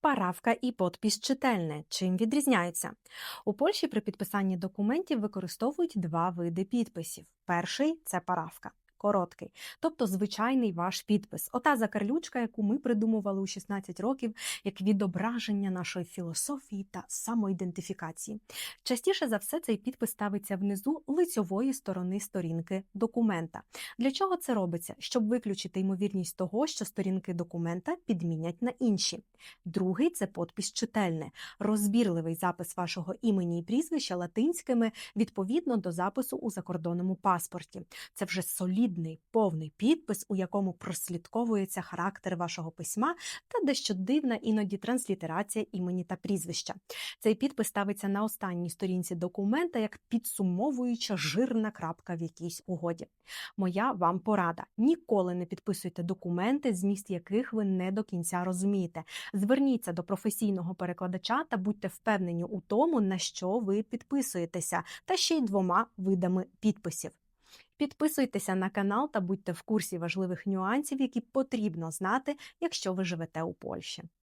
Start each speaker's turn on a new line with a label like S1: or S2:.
S1: Паравка і подпис чительне. Чим відрізняються? У Польщі при підписанні документів використовують два види підписів. Перший це паравка. Короткий, тобто звичайний ваш підпис. Ота закарлючка, яку ми придумували у 16 років, як відображення нашої філософії та самоідентифікації. Частіше за все, цей підпис ставиться внизу лицьової сторони сторінки документа. Для чого це робиться? Щоб виключити ймовірність того, що сторінки документа підмінять на інші. Другий це подпис чительне, розбірливий запис вашого імені і прізвища латинськими відповідно до запису у закордонному паспорті. Це вже солідний повний підпис, у якому прослідковується характер вашого письма та дещо дивна іноді транслітерація імені та прізвища. Цей підпис ставиться на останній сторінці документа як підсумовуюча жирна крапка в якійсь угоді. Моя вам порада: ніколи не підписуйте документи, зміст яких ви не до кінця розумієте. Зверніться до професійного перекладача та будьте впевнені у тому, на що ви підписуєтеся, та ще й двома видами підписів. Підписуйтеся на канал та будьте в курсі важливих нюансів, які потрібно знати, якщо ви живете у Польщі.